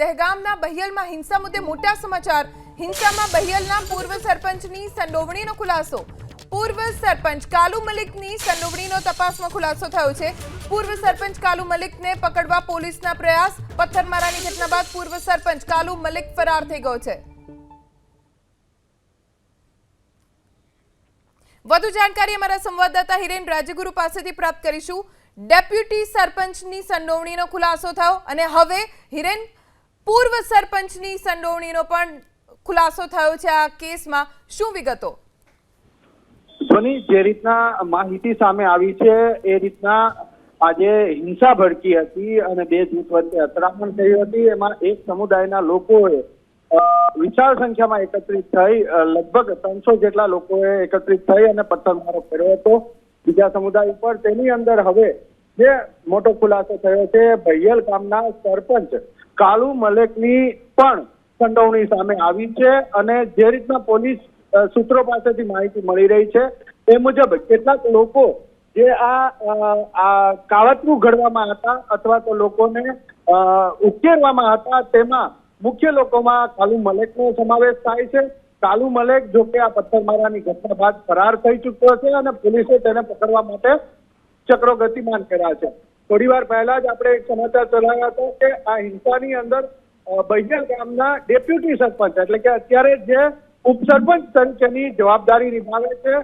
દહેગામના બહિયલમાં હિંસા મુદ્દે મોટા સમાચાર. હિંસામાં બહિયલના પૂર્વ સરપંચની સંડોવણીનો ખુલાસો. પૂર્વ સરપંચ કાલુ મલિકની સંડોવણીનો તપાસમાં ખુલાસો થયો છે. પૂર્વ સરપંચ કાલુ મલિકને પકડવા પોલીસના પ્રયાસ. પથ્થરમારાની ઘટના બાદ પૂર્વ સરપંચ કાલુ મલિક ફરાર થઈ ગયો છે. વધુ જાણકારી અમારા સંવાદદાતા હિરેન રાજ્યગુરુ પાસેથી પ્રાપ્ત કરીશું. ડેપ્યુટી સરપંચની સંડોવણીનો ખુલાસો થયો અને હવે હિરેન પૂર્વ સરપંચની સંડોવણીનો પણ ખુલાસો થયો છે આ કેસમાં. શું વિગતો? ધ્વની, જે રીતના માહિતી સામે આવી છે, એ રીતના આજે હિંસા ભડકી હતી અને બે જૂથ વચ્ચે અથડામણ થઈ હતી. એમાં એક સમુદાયના લોકોએ વિશાળ સંખ્યામાં એકત્રિત થઈ લગભગ ત્રણસો જેટલા લોકોએ એકત્રિત થઈ અને પથ્થરમારો કર્યો હતો. બીજા સમુદાય ઉપર તેની અંદર હવે જે મોટો ખુલાસો થયો છે, ભૈયલ ગામના સરપંચ કાલુ મલેકની પણ સંડોવણી સામે આવી છે અને જે રીતના પોલીસ સૂત્રો પાસેથી માહિતી મળી રહી છે એ મુજબ કેટલાક લોકો જે આ કાવતરું ઘડવામાં હતા અથવા તો લોકોને ઉકેરવામાં હતા તેમાં મુખ્ય લોકોમાં કાલુ મલેકનો સમાવેશ થાય છે. કાલુ મલેક જો કે આ પથ્થરમારાની ઘટના બાદ ફરાર થઈ ચૂક્યો છે અને પોલીસે તેને પકડવા માટે ચક્રો ગતિમાન કર્યા છે. થોડી વાર પહેલા જ આપણે એક સમાચાર ચલાવ્યા હતા કે આ હિંસાની અંદર બહિયલ ગામના ડેપ્યુટી સરપંચ, એટલે કે અત્યારે જે ઉપસરપંચ તરીકેની જવાબદારી નિભાવે છે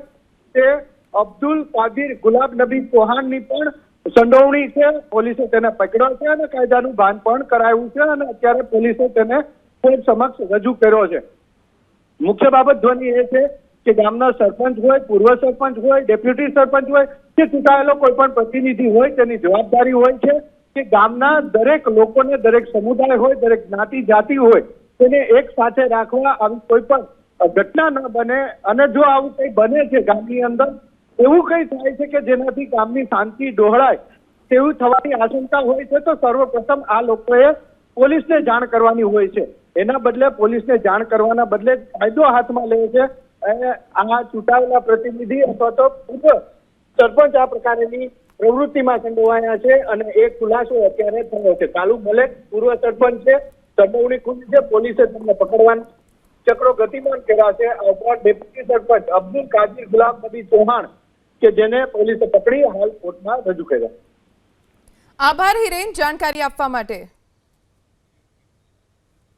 તે અબ્દુલ કાદિર ગુલાબ નબી ચૌહાણની પણ સંડોવણી છે. પોલીસે તેને પકડ્યો છે અને કાયદાનું ભાન પણ કરાયું છે અને અત્યારે પોલીસે તેને કોર્ટ સમક્ષ રજૂ કર્યો છે. મુખ્ય બાબત ધ્વની એ છે કે ગામના સરપંચ હોય, પૂર્વ સરપંચ હોય, ડેપ્યુટી સરપંચ હોય કે ચૂંટાયેલો કોઈ પણ પ્રતિનિધિ હોય, તેની જવાબદારી હોય છે કે ગામના દરેક લોકોને, દરેક સમુદાય હોય, દરેક જ્ઞાતિ, જાતિ હોય, તેને એક સાથે રાખવા આવી કોઈ પણ ઘટના ન બને. અને જો આવું કંઈ બને છે ગામની અંદર, એવું કંઈ થાય છે કે જેનાથી ગામની શાંતિ ડોહળાય, તેવું થવાની આશંકા હોય છે, તો સર્વપ્રથમ આ લોકોએ પોલીસને જાણ કરવાની હોય છે. એના બદલે પોલીસને જાણ કરવાના બદલે કાયદો હાથમાં લે છે. અને આ ચૂંટાયેલા પ્રતિનિધિ અથવા તો પૂર્વ સરપંચ આ પ્રકારની પ્રવૃત્તિમાં સંડોવાયા છે અને એ ખુલાસો અત્યારે થયો છે. કાલુ મલેક પૂર્વ સરપંચ છે. સંડોવણી ખુલી છે. પોલીસે તેમને પકડવાના ચક્રો ગતિમાન કર્યા છે. આ ઉપરાંત ડેપ્યુટી સરપંચ અબ્દુલ કાદીર ગુલામ નબી ચૌહાણ કે જેને પોલીસે પકડી હાલ કોર્ટમાં રજૂ કર્યા. આભાર હિરેન. જાણકારી આપવા માટે.